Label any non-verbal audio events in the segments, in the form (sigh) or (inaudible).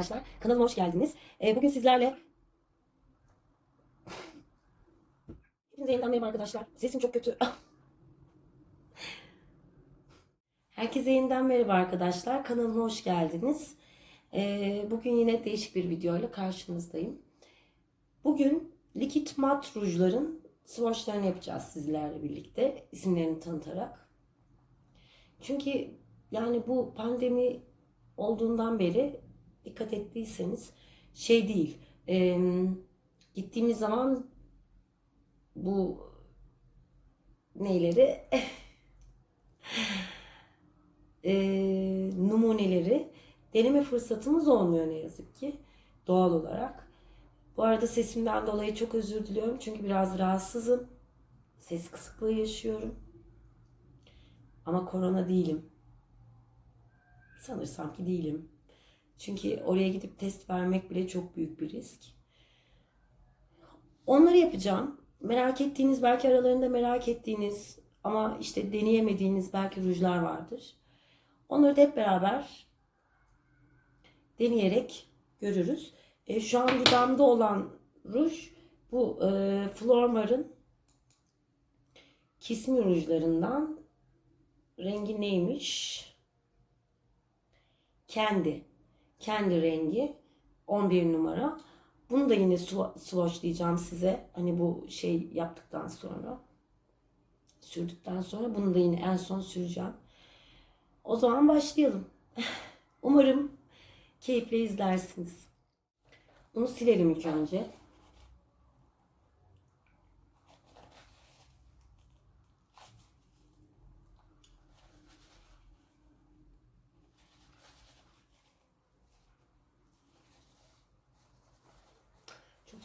arkadaşlar. Kanalıma hoş geldiniz. Ee, bugün sizlerle... Hepinize yeniden merhaba arkadaşlar. Sesim çok kötü. (laughs) Herkese yeniden merhaba arkadaşlar. Kanalıma hoş geldiniz. Ee, bugün yine değişik bir videoyla karşınızdayım. Bugün likit mat rujların swatchlarını yapacağız sizlerle birlikte. isimlerini tanıtarak. Çünkü yani bu pandemi olduğundan beri dikkat ettiyseniz şey değil. e, gittiğimiz zaman bu neyleri (laughs) e, numuneleri deneme fırsatımız olmuyor ne yazık ki doğal olarak. Bu arada sesimden dolayı çok özür diliyorum çünkü biraz rahatsızım. Ses kısıklığı yaşıyorum. Ama korona değilim. Sanırsam ki değilim. Çünkü oraya gidip test vermek bile çok büyük bir risk. Onları yapacağım. Merak ettiğiniz, belki aralarında merak ettiğiniz ama işte deneyemediğiniz belki rujlar vardır. Onları da hep beraber deneyerek görürüz. E, şu an dudağımda olan ruj bu e, Flormar'ın Kismi rujlarından rengi neymiş? Kendi. Kendi rengi 11 numara. Bunu da yine swa- swatchlayacağım size. Hani bu şey yaptıktan sonra. Sürdükten sonra bunu da yine en son süreceğim. O zaman başlayalım. (laughs) Umarım keyifle izlersiniz. Bunu silelim ilk önce.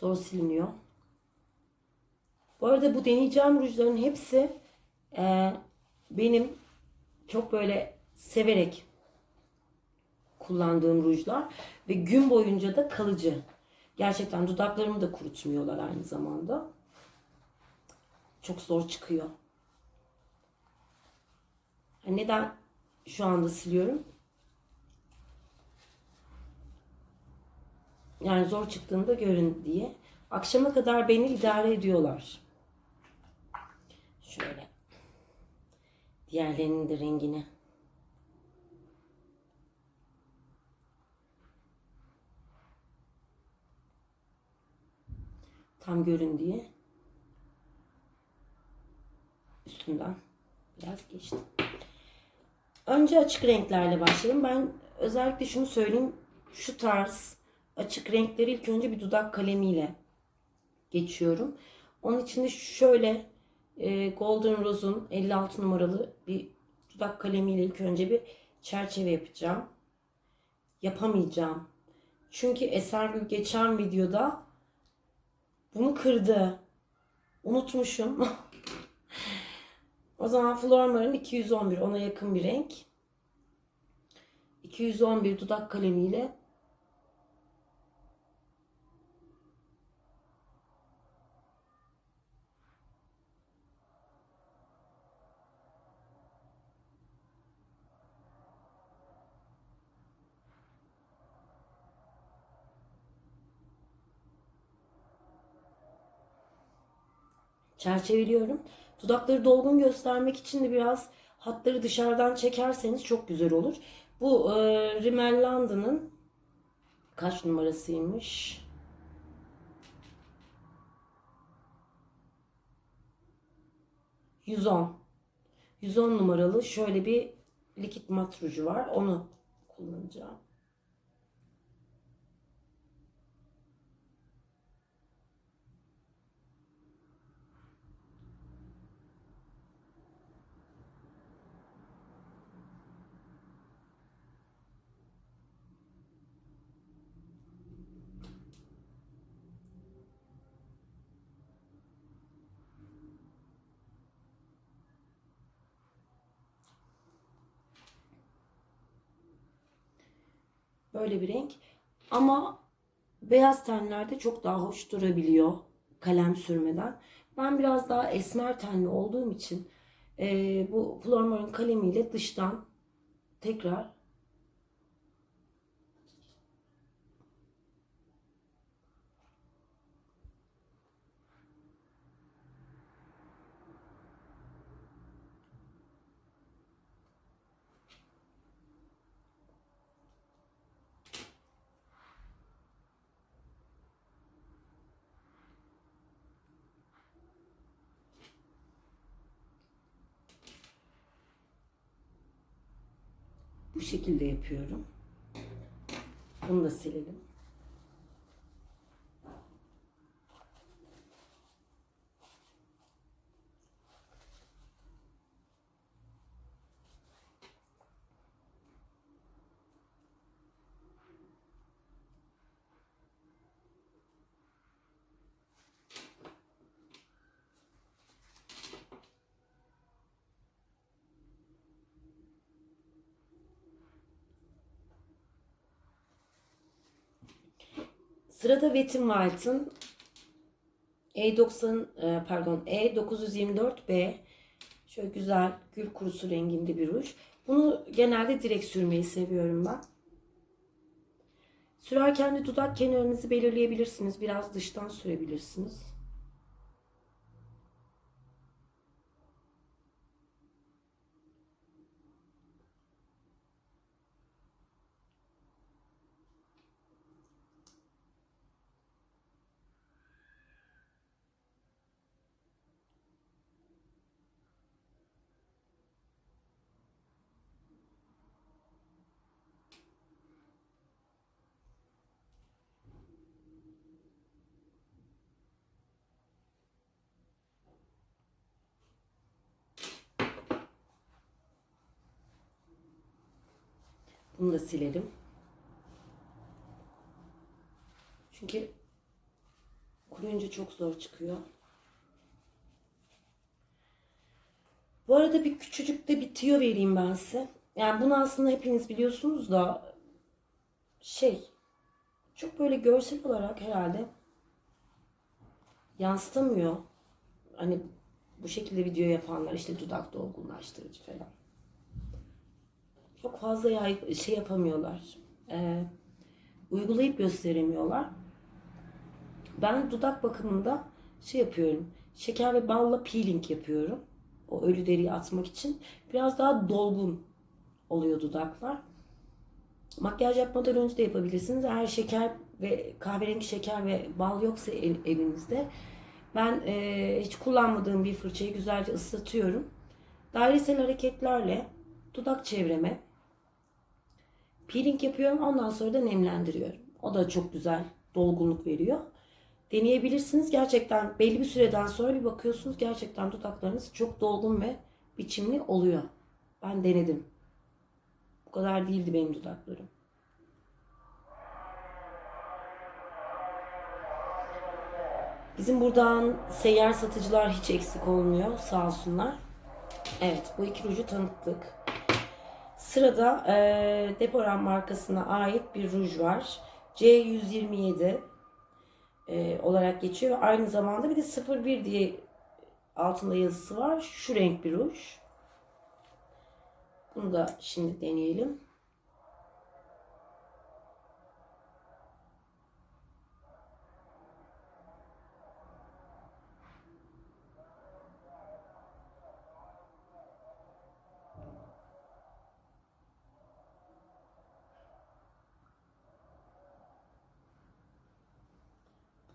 Zor siliniyor. Bu arada bu deneyeceğim rujların hepsi e, benim çok böyle severek kullandığım rujlar ve gün boyunca da kalıcı. Gerçekten dudaklarımı da kurutmuyorlar aynı zamanda. Çok zor çıkıyor. Neden şu anda siliyorum? Yani zor çıktığında görün diye. Akşama kadar beni idare ediyorlar. Şöyle. Diğerlerinin de rengini. Tam görün diye. Üstünden biraz geçtim. Önce açık renklerle başlayalım. Ben özellikle şunu söyleyeyim. Şu tarz açık renkleri ilk önce bir dudak kalemiyle geçiyorum. Onun için de şöyle e, Golden Rose'un 56 numaralı bir dudak kalemiyle ilk önce bir çerçeve yapacağım. Yapamayacağım. Çünkü Esergül geçen videoda bunu kırdı. Unutmuşum. (laughs) o zaman Flormar'ın 211 ona yakın bir renk. 211 dudak kalemiyle çerçeveliyorum. Dudakları dolgun göstermek için de biraz hatları dışarıdan çekerseniz çok güzel olur. Bu e, Rimmel London'ın kaç numarasıymış? ...110. 110 numaralı şöyle bir likit mat ruju var. Onu kullanacağım. Böyle bir renk. Ama beyaz tenlerde çok daha hoş durabiliyor kalem sürmeden. Ben biraz daha esmer tenli olduğum için e, bu Flormar'ın kalemiyle dıştan tekrar Bu şekilde yapıyorum. Bunu da silelim. Sırada Wet n Wild'ın E90 e, pardon E924B şöyle güzel gül kurusu renginde bir ruj. Bunu genelde direkt sürmeyi seviyorum ben. Sürerken de dudak kenarınızı belirleyebilirsiniz. Biraz dıştan sürebilirsiniz. Bunu da silelim. Çünkü kuruyunca çok zor çıkıyor. Bu arada bir küçücük de bir tüyo vereyim ben size. Yani bunu aslında hepiniz biliyorsunuz da şey çok böyle görsel olarak herhalde yansıtamıyor. Hani bu şekilde video yapanlar işte dudak dolgunlaştırıcı falan çok fazla yay, şey yapamıyorlar. Ee, uygulayıp gösteremiyorlar. Ben dudak bakımında şey yapıyorum. Şeker ve balla peeling yapıyorum. O ölü deriyi atmak için. Biraz daha dolgun oluyor dudaklar. Makyaj yapmadan önce de yapabilirsiniz. Eğer şeker ve kahverengi şeker ve bal yoksa el- elinizde ben e, hiç kullanmadığım bir fırçayı güzelce ıslatıyorum. Dairesel hareketlerle dudak çevreme peeling yapıyorum. Ondan sonra da nemlendiriyorum. O da çok güzel dolgunluk veriyor. Deneyebilirsiniz. Gerçekten belli bir süreden sonra bir bakıyorsunuz gerçekten dudaklarınız çok dolgun ve biçimli oluyor. Ben denedim. Bu kadar değildi benim dudaklarım. Bizim buradan seyyar satıcılar hiç eksik olmuyor sağ olsunlar. Evet bu iki ruju tanıttık. Sırada e, Deporan markasına ait bir ruj var. C127 e, olarak geçiyor. Aynı zamanda bir de 01 diye altında yazısı var. Şu renk bir ruj. Bunu da şimdi deneyelim.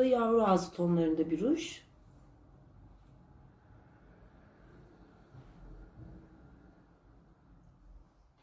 Da yavru ağzı tonlarında bir ruj.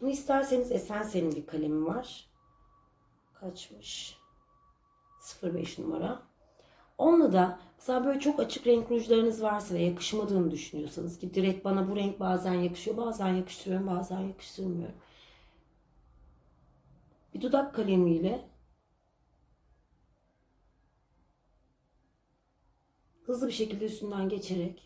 Bunu isterseniz Essence'nin bir kalemi var. Kaçmış? 05 numara. Onunla da mesela böyle çok açık renk rujlarınız varsa ve yakışmadığını düşünüyorsanız ki direkt bana bu renk bazen yakışıyor, bazen yakıştırıyorum, bazen yakıştırmıyorum. Bir dudak kalemiyle hızlı bir şekilde üstünden geçerek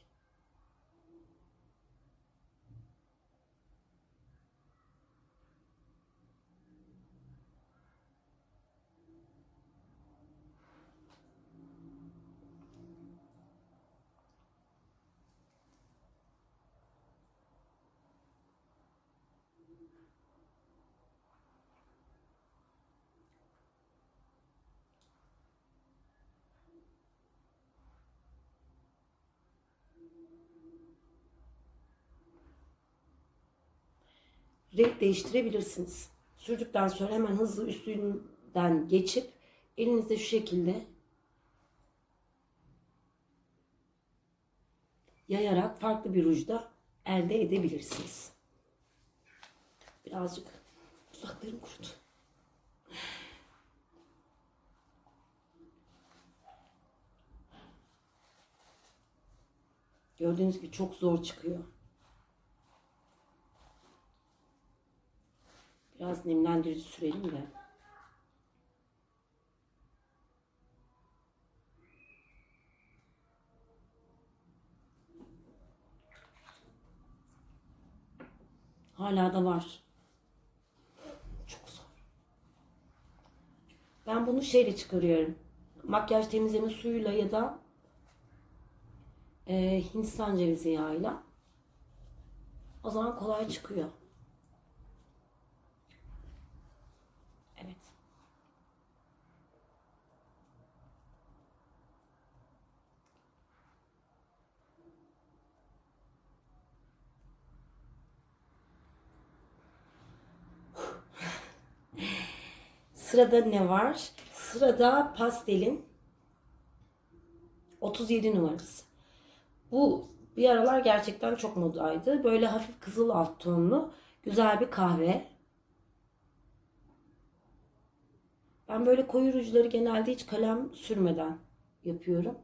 renk değiştirebilirsiniz. Sürdükten sonra hemen hızlı üstünden geçip elinizde şu şekilde yayarak farklı bir rujda elde edebilirsiniz. Birazcık Dudaklarım kurudu. Gördüğünüz gibi çok zor çıkıyor. Biraz nemlendirici sürelim de. Hala da var. Çok zor. Ben bunu şeyle çıkarıyorum. Makyaj temizleme suyuyla ya da e, Hindistan cevizi yağıyla. O zaman kolay çıkıyor. Evet. Sırada ne var? Sırada pastelin 37 numarası. Bu bir aralar gerçekten çok modaydı. Böyle hafif kızıl alt tonlu güzel bir kahve. Ben böyle koyu rujları genelde hiç kalem sürmeden yapıyorum.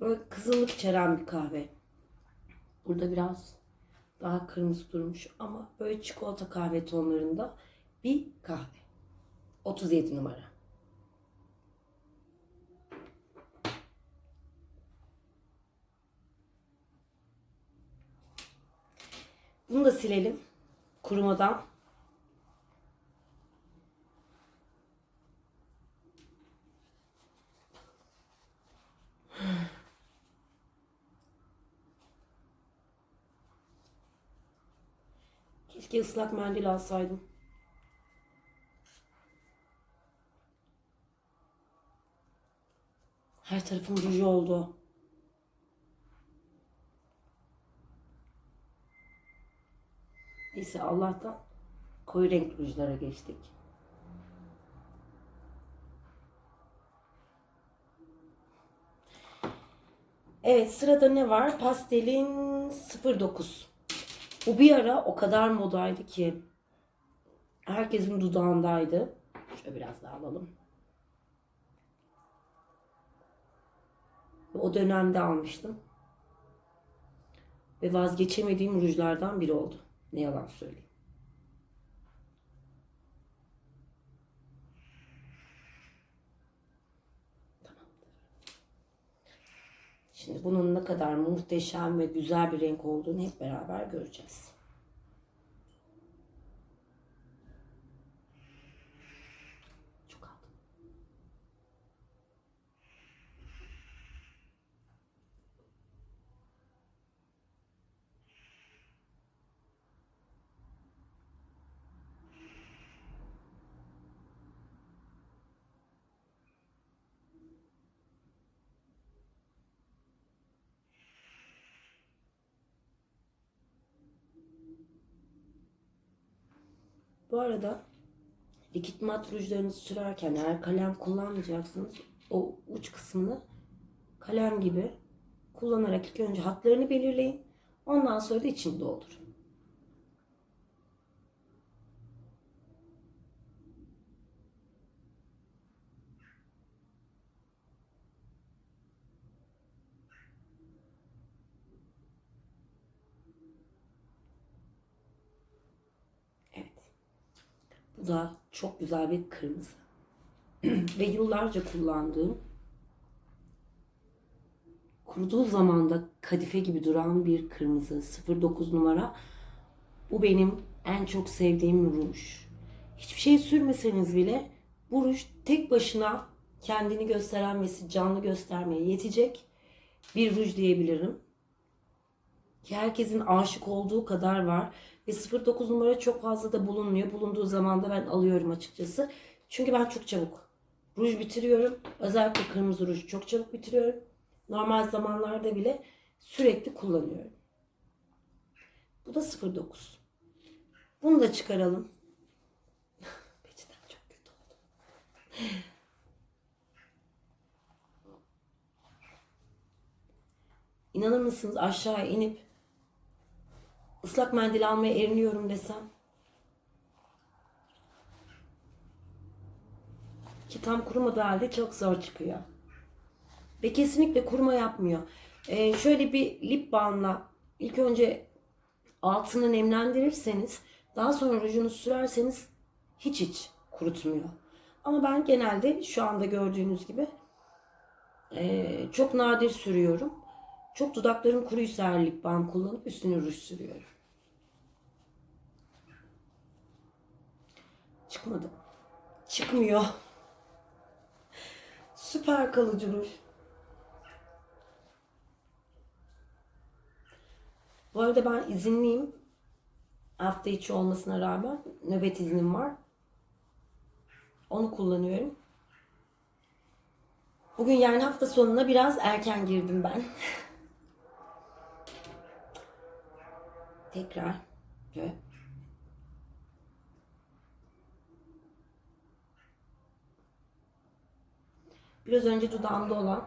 Böyle kızıllık içeren bir kahve. Burada biraz daha kırmızı durmuş ama böyle çikolata kahve tonlarında bir kahve. 37 numara. Bunu da silelim. Kurumadan. Keşke ıslak mendil alsaydım. Her tarafım ruj oldu. Neyse Allah'tan koyu renk rujlara geçtik. Evet sırada ne var? Pastelin 09. Bu bir ara o kadar modaydı ki herkesin dudağındaydı. Şöyle biraz daha alalım. O dönemde almıştım. Ve vazgeçemediğim rujlardan biri oldu. Ne yalan söyleyeyim. Şimdi bunun ne kadar muhteşem ve güzel bir renk olduğunu hep beraber göreceğiz. Bu arada likit mat rujlarınızı sürerken eğer kalem kullanmayacaksınız o uç kısmını kalem gibi kullanarak ilk önce hatlarını belirleyin. Ondan sonra da içini doldurun. Evet. Bu da çok güzel bir kırmızı. (clears throat) Ve yıllarca kullandığım kuruduğu zaman da kadife gibi duran bir kırmızı 09 numara. Bu benim en çok sevdiğim ruj. Hiçbir şey sürmeseniz bile bu ruj tek başına kendini gösteren ve canlı göstermeye yetecek bir ruj diyebilirim. Ki herkesin aşık olduğu kadar var. Ve 09 numara çok fazla da bulunmuyor. Bulunduğu zaman da ben alıyorum açıkçası. Çünkü ben çok çabuk ruj bitiriyorum. Özellikle kırmızı ruju çok çabuk bitiriyorum. Normal zamanlarda bile sürekli kullanıyorum. Bu da 09. Bunu da çıkaralım. (laughs) Peçeten çok kötü oldu. İnanır mısınız aşağıya inip ıslak mendil almaya eriniyorum desem ki tam kurumadığı halde çok zor çıkıyor. Ve kesinlikle kuruma yapmıyor. Ee, şöyle bir lip balmla ilk önce altını nemlendirirseniz daha sonra rujunu sürerseniz hiç hiç kurutmuyor. Ama ben genelde şu anda gördüğünüz gibi eee, çok nadir sürüyorum. Çok dudaklarım kuruysa her lip balm kullanıp üstüne ruj sürüyorum. Çıkmadı. Çıkmıyor. Süper kalıcı ruj. Bu arada ben izinliyim. Hafta içi olmasına rağmen nöbet iznim var. Onu kullanıyorum. Bugün yani hafta sonuna biraz erken girdim ben. (laughs) Tekrar. Şöyle. Biraz önce dudağımda olan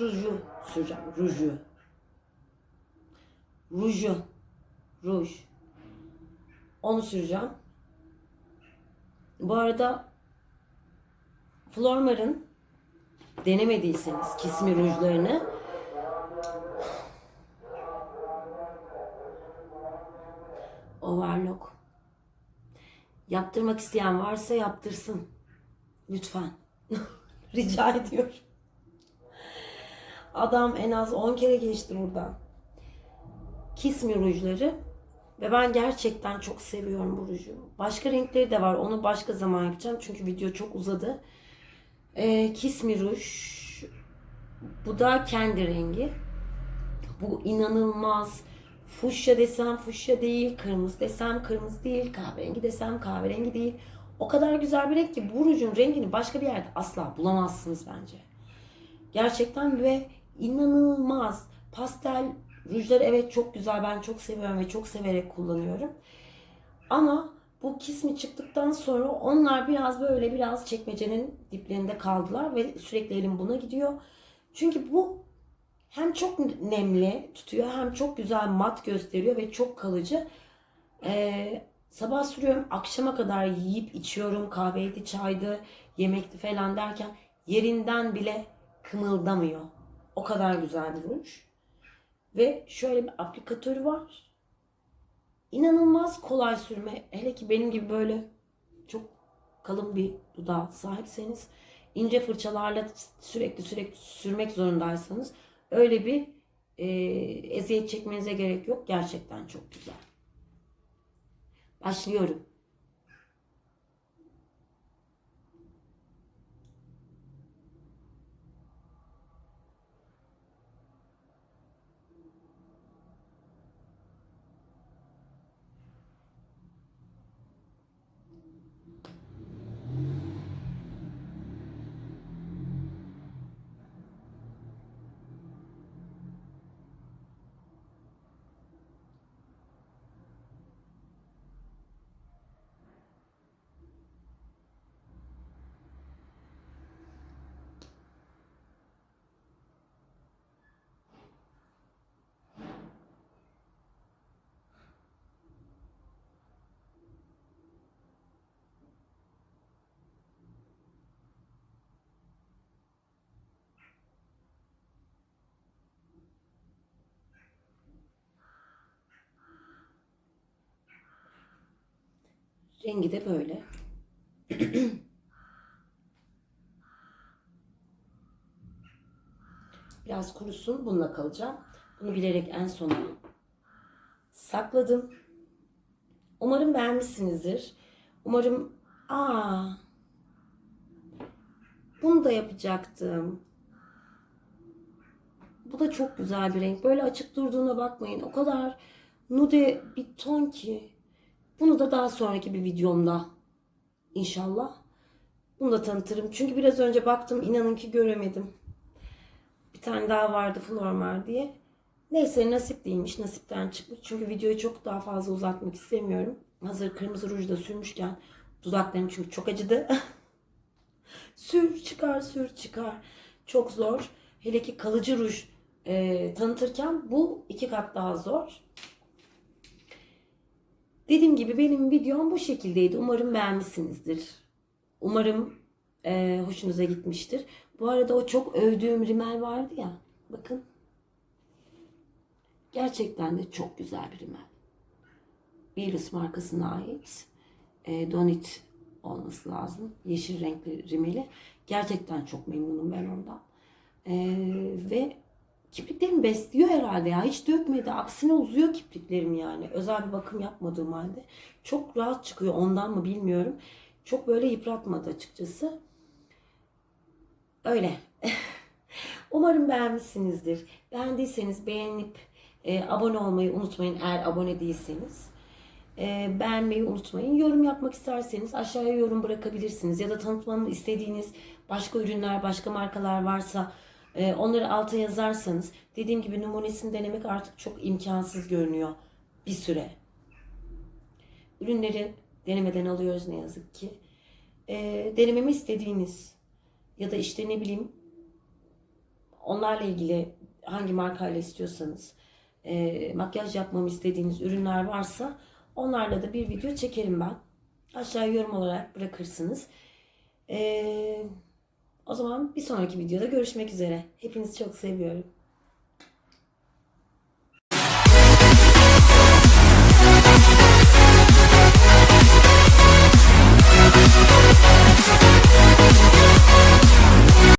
ruju süreceğim. Ruju. Ruju. Ruj. Onu süreceğim. Bu arada Flormar'ın denemediyseniz kesimi rujlarını Overlock. Yaptırmak isteyen varsa yaptırsın. Lütfen. (laughs) Rica ediyorum. Adam en az 10 kere geçti buradan. Kiss Me rujları. Ve ben gerçekten çok seviyorum bu ruju. Başka renkleri de var. Onu başka zaman yapacağım. Çünkü video çok uzadı. Ee, Kiss Me ruj. Bu da kendi rengi. Bu inanılmaz. Fuşya desem fuşya değil. Kırmızı desem kırmızı değil. Kahverengi desem kahverengi değil. O kadar güzel bir renk ki bu rujun rengini başka bir yerde asla bulamazsınız bence. Gerçekten ve inanılmaz. Pastel rujları evet çok güzel. Ben çok seviyorum ve çok severek kullanıyorum. Ama bu kismi çıktıktan sonra onlar biraz böyle biraz çekmecenin diplerinde kaldılar ve sürekli elim buna gidiyor. Çünkü bu hem çok nemli tutuyor hem çok güzel mat gösteriyor ve çok kalıcı. Ee, sabah sürüyorum akşama kadar yiyip içiyorum kahveydi çaydı yemekti falan derken yerinden bile kımıldamıyor. O kadar güzel bir ruj. Ve şöyle bir aplikatörü var. İnanılmaz kolay sürme. Hele ki benim gibi böyle çok kalın bir dudağa sahipseniz ince fırçalarla sürekli sürekli sürmek zorundaysanız öyle bir e, eziyet çekmenize gerek yok. Gerçekten çok güzel. Başlıyorum. Rengi de böyle. (clears throat) Biraz kurusun. Bununla kalacağım. Bunu bilerek en sona sakladım. Umarım beğenmişsinizdir. Umarım aa bunu da yapacaktım. Bu da çok güzel bir renk. Böyle açık durduğuna bakmayın. O kadar nude bir ton ki. Bunu da daha sonraki bir videomda inşallah. Bunu da tanıtırım. Çünkü biraz önce baktım inanın ki göremedim. Bir tane daha vardı Flormar diye. Neyse nasip değilmiş. Nasipten çıkmış. Çünkü videoyu çok daha fazla uzatmak istemiyorum. Hazır kırmızı ruj da sürmüşken dudaklarım çünkü çok acıdı. (laughs) sür çıkar sür çıkar. Çok zor. Hele ki kalıcı ruj e, tanıtırken bu iki kat daha zor. Dediğim gibi benim videom bu şekildeydi. Umarım beğenmişsinizdir. Umarım e, hoşunuza gitmiştir. Bu arada o çok övdüğüm rimel vardı ya. Bakın. Gerçekten de çok güzel bir rimel. Beerus markasına ait. E, Donit olması lazım. Yeşil renkli rimeli. Gerçekten çok memnunum ben ondan. E, ve kipriklerimi besliyor herhalde ya. Hiç dökmedi. Aksine uzuyor kipriklerim yani. Özel bir bakım yapmadığım halde. Çok rahat çıkıyor. Ondan mı bilmiyorum. Çok böyle yıpratmadı açıkçası. Öyle. (laughs) Umarım beğenmişsinizdir. Beğendiyseniz beğenip e, abone olmayı unutmayın eğer abone değilseniz. E, beğenmeyi unutmayın. Yorum yapmak isterseniz aşağıya yorum bırakabilirsiniz. Ya da tanıtmamı istediğiniz başka ürünler, başka markalar varsa e, onları alta yazarsanız. Dediğim gibi numunesini denemek artık çok imkansız görünüyor bir süre. Ürünleri denemeden alıyoruz ne yazık ki. E, denememi istediğiniz ya da işte ne bileyim onlarla ilgili hangi markayla istiyorsanız e, makyaj yapmamı istediğiniz ürünler varsa onlarla da bir video çekerim ben. Aşağıya yorum olarak bırakırsınız. E, o zaman bir sonraki videoda görüşmek üzere. Hepinizi çok seviyorum.